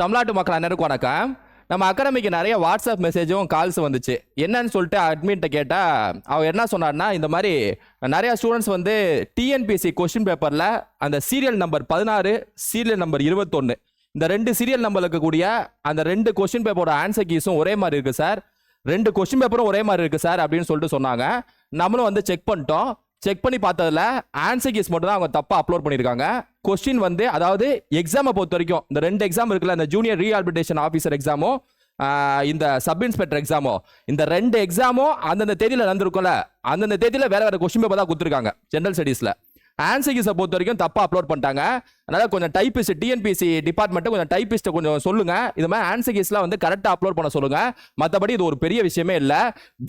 தமிழ்நாட்டு மக்கள் அனைவருக்கும் வணக்கம். நம்ம அகாடமிக்கு நிறைய வாட்ஸ்அப் மெசேஜும் கால்ஸ் வந்துச்சு. என்னன்னு சொல்லிட்டு அட்மின்ட்ட கேட்டால் அவர் என்ன சொன்னார்னா இந்த மாதிரி நிறையா ஸ்டூடெண்ட்ஸ் வந்து டிஎன்பிசி கொஸ்டின் பேப்பரில் அந்த சீரியல் நம்பர் பதினாறு சீரியல் நம்பர் இருபத்தொன்று இந்த ரெண்டு சீரியல் நம்பர் இருக்கக்கூடிய அந்த ரெண்டு கொஸ்டின் பேப்பரோட ஆன்சர் கீஸும் ஒரே மாதிரி இருக்குது சார் ரெண்டு கொஸ்டின் பேப்பரும் ஒரே மாதிரி இருக்குது சார் அப்படின்னு சொல்லிட்டு சொன்னாங்க. நம்மளும் வந்து செக் பண்ணிட்டோம். செக் பண்ணி பார்த்ததுல ஆன்சர் கீஸ் மட்டும் தான் அவங்க தப்பாக அப்லோட் பண்ணியிருக்காங்க கொஸ்டின் வந்து அதாவது எக்ஸாமை பொறுத்த வரைக்கும் இந்த ரெண்டு எக்ஸாம் இருக்குல்ல இந்த ஜூனியர் ரீஹாபிலிட்டேஷன் ஆஃபீஸர் எக்ஸாமும் இந்த சப் இன்ஸ்பெக்டர் எக்ஸாமோ இந்த ரெண்டு எக்ஸாமும் அந்தந்த தேதியில் நடந்திருக்கும்ல அந்தந்த தேதியில் வேற வேற கொஸ்டின் பேப்பர் தான் கொடுத்துருக்காங்க ஜென்ரல் ஸ்டடீஸில் ஆன்சர் பொறுத்த வரைக்கும் தப்பாக அப்லோட் பண்ணிட்டாங்க. அதனால் கொஞ்சம் டைப்பிஸ்ட் டிஎன்பிசி டிபார்ட்மெண்ட்டை கொஞ்சம் டைப்பிஸ்ட்டை கொஞ்சம் சொல்லுங்கள் இது மாதிரி ஆன்சர் வந்து கரெக்டாக அப்லோட் பண்ண சொல்லுங்கள் மற்றபடி இது ஒரு பெரிய விஷயமே இல்லை.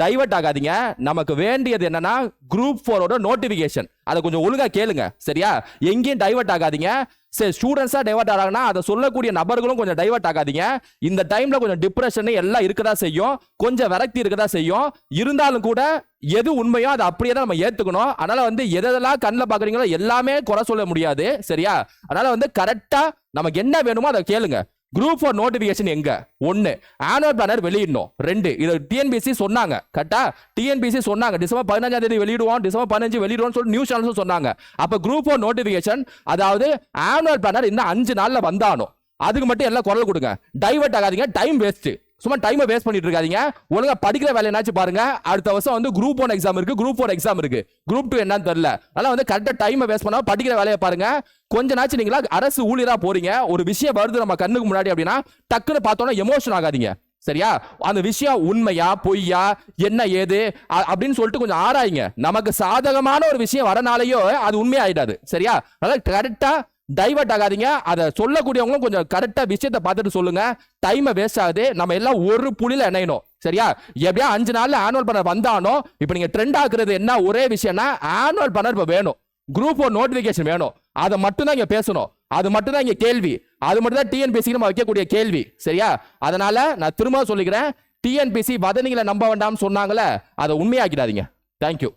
டைவர்ட் ஆகாதீங்க. நமக்கு வேண்டியது என்னன்னா குரூப் ஃபோரோட நோட்டிஃபிகேஷன் அதை கொஞ்சம் ஒழுங்காக கேளுங்க. சரியா? எங்கேயும் டைவர்ட் ஆகாதீங்க. சரி ஸ்டூடெண்ட்ஸாக டைவர்ட் ஆகிறாங்கன்னா அதை சொல்லக்கூடிய நபர்களும் கொஞ்சம் டைவர்ட் ஆகாதீங்க. இந்த டைமில் கொஞ்சம் டிப்ரெஷன் எல்லாம் இருக்கதா செய்யும். கொஞ்சம் விரக்தி இருக்கதா செய்யும். இருந்தாலும் கூட எது உண்மையோ அதை அப்படியே தான் நம்ம ஏத்துக்கணும். அதனால வந்து எதெல்லாம் கண்ணில் பாக்குறீங்களோ எல்லாமே குறை சொல்ல முடியாது. சரியா? அதனால வந்து கரெக்டா நமக்கு என்ன வேணுமோ அதை கேளுங்க. குரூப் ஃபார் நோட்டிபிகேஷன் எங்க? ஒன்னு ஆனுவல் பிளானர் வெளியிடணும். ரெண்டு. இது டிஎன்பிசி சொன்னாங்க. கரெக்டா டிஎன்பிசி சொன்னாங்க. டிசம்பர் பதினஞ்சாம் தேதி வெளியிடுவோம். டிசம்பர் பதினஞ்சு வெளியிடுவோம் சொல்லி நியூஸ் சேனல்ஸும் சொன்னாங்க. அப்ப குரூப் ஃபார் நோட்டிபிகேஷன் அதாவது ஆனுவல் பிளானர் இன்னும் அஞ்சு நாள்ல வந்தானோ அதுக்கு மட்டும் எல்லாம் குரல் கொடுங்க. டைவர்ட் ஆகாதீங்க. டைம் வேஸ்ட் சும்மா டைமை வேஸ்ட் பண்ணிட்டு இருக்காதீங்க. ஒழுங்கா படிக்கிற வேலையனாச்சும் பாருங்க. அடுத்த வருஷம் வந்து குரூப் ஒன் எக்ஸாம் இருக்கு குரூப் ஃபோர் எக்ஸாம் இருக்கு. குரூப் டூ என்னன்னு தெரியல. அதனால வந்து கரெக்டாக டைமை வேஸ்ட் பண்ணாம படிக்கிற வேலையை பாருங்க. கொஞ்ச நாச்சு நீங்களா அரசு ஊழியரா போறீங்க. ஒரு விஷயம் வருது நம்ம கண்ணுக்கு முன்னாடி அப்படின்னா டக்குன்னு பார்த்தோன்னா எமோஷன் ஆகாதீங்க. சரியா? அந்த விஷயம் உண்மையா பொய்யா என்ன ஏது அ- அப்படின்னு சொல்லிட்டு கொஞ்சம் ஆராயுங்க. நமக்கு சாதகமான ஒரு விஷயம் வரனாலேயோ அது உண்மையாயிடாது. சரியா? அதனால கரெக்டா டைவர்ட் ஆகாதீங்க அதை சொல்லக்கூடியவங்களும் கொஞ்சம் கரெக்டாக விஷயத்த பார்த்துட்டு சொல்லுங்க. டைமை வேஸ்ட் ஆகுது. நம்ம எல்லாம் ஒரு புள்ளியில இணையணும். சரியா? எப்படியா அஞ்சு நாள்ல ஆனுவல் பண்ணர் வந்தானோ இப்போ நீங்கள் ட்ரெண்ட் ஆக்குறது என்ன ஒரே விஷயம்னா ஆனுவல் பண்ணர் இப்போ வேணும். குரூப் ஒன் நோட்டிஃபிகேஷன் வேணும். அதை மட்டும்தான் இங்கே பேசணும். அது மட்டும்தான் இங்கே கேள்வி. அது மட்டும் தான் நம்ம வைக்கக்கூடிய கேள்வி. சரியா? அதனால நான் திரும்ப சொல்லிக்கிறேன். டிஎன்பிசி வதனிகளை நம்ப வேண்டாம்னு சொன்னாங்களே அதை உண்மையாக்கிடாதீங்க. தேங்க்யூ